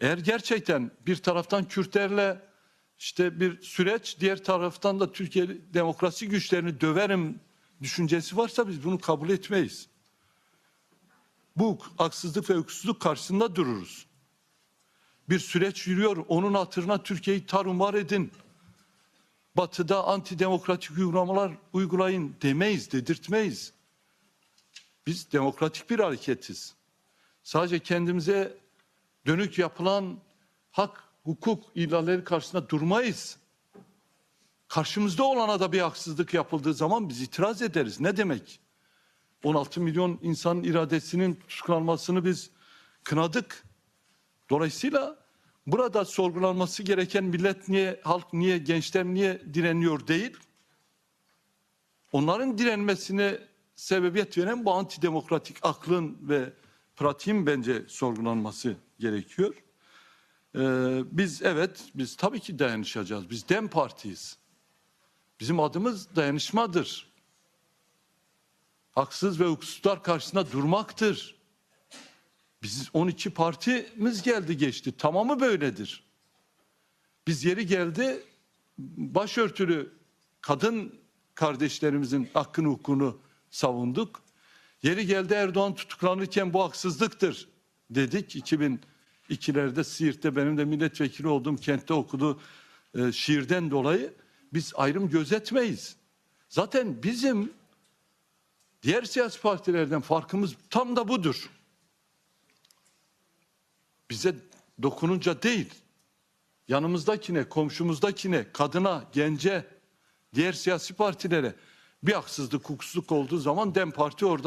Eğer gerçekten bir taraftan Kürtlerle işte bir süreç, diğer taraftan da Türkiye demokrasi güçlerini döverim düşüncesi varsa biz bunu kabul etmeyiz. Bu haksızlık ve hukuksuzluk karşısında dururuz. Bir süreç yürüyor, onun hatırına Türkiye'yi tarumar edin. Batı'da antidemokratik uygulamalar uygulayın demeyiz, dedirtmeyiz. Biz demokratik bir hareketiz. Sadece kendimize dönük yapılan hak, hukuk ihlalleri karşısında durmayız. Karşımızda olana da bir haksızlık yapıldığı zaman biz itiraz ederiz. Ne demek? 16 milyon insanın iradesinin tutuklanmasını biz kınadık. Dolayısıyla burada sorgulanması gereken millet niye, halk niye, gençler niye direniyor değil. Onların direnmesine sebebiyet veren bu antidemokratik aklın ve pratiğin bence sorgulanması gerekiyor. Ee, biz evet, biz tabii ki dayanışacağız. Biz DEM Partiyiz. Bizim adımız dayanışmadır. Haksız ve hukuksuzlar karşısında durmaktır. Biz 12 partimiz geldi geçti. Tamamı böyledir. Biz yeri geldi başörtülü kadın kardeşlerimizin hakkını hukukunu savunduk. Yeri geldi Erdoğan tutuklanırken bu haksızlıktır dedik. 2002'lerde Siirt'te benim de milletvekili olduğum kentte okudu e, şiirden dolayı biz ayrım gözetmeyiz. Zaten bizim diğer siyasi partilerden farkımız tam da budur. Bize dokununca değil, yanımızdakine, komşumuzdakine, kadına, gence, diğer siyasi partilere bir haksızlık, hukuksuzluk olduğu zaman DEM Parti orada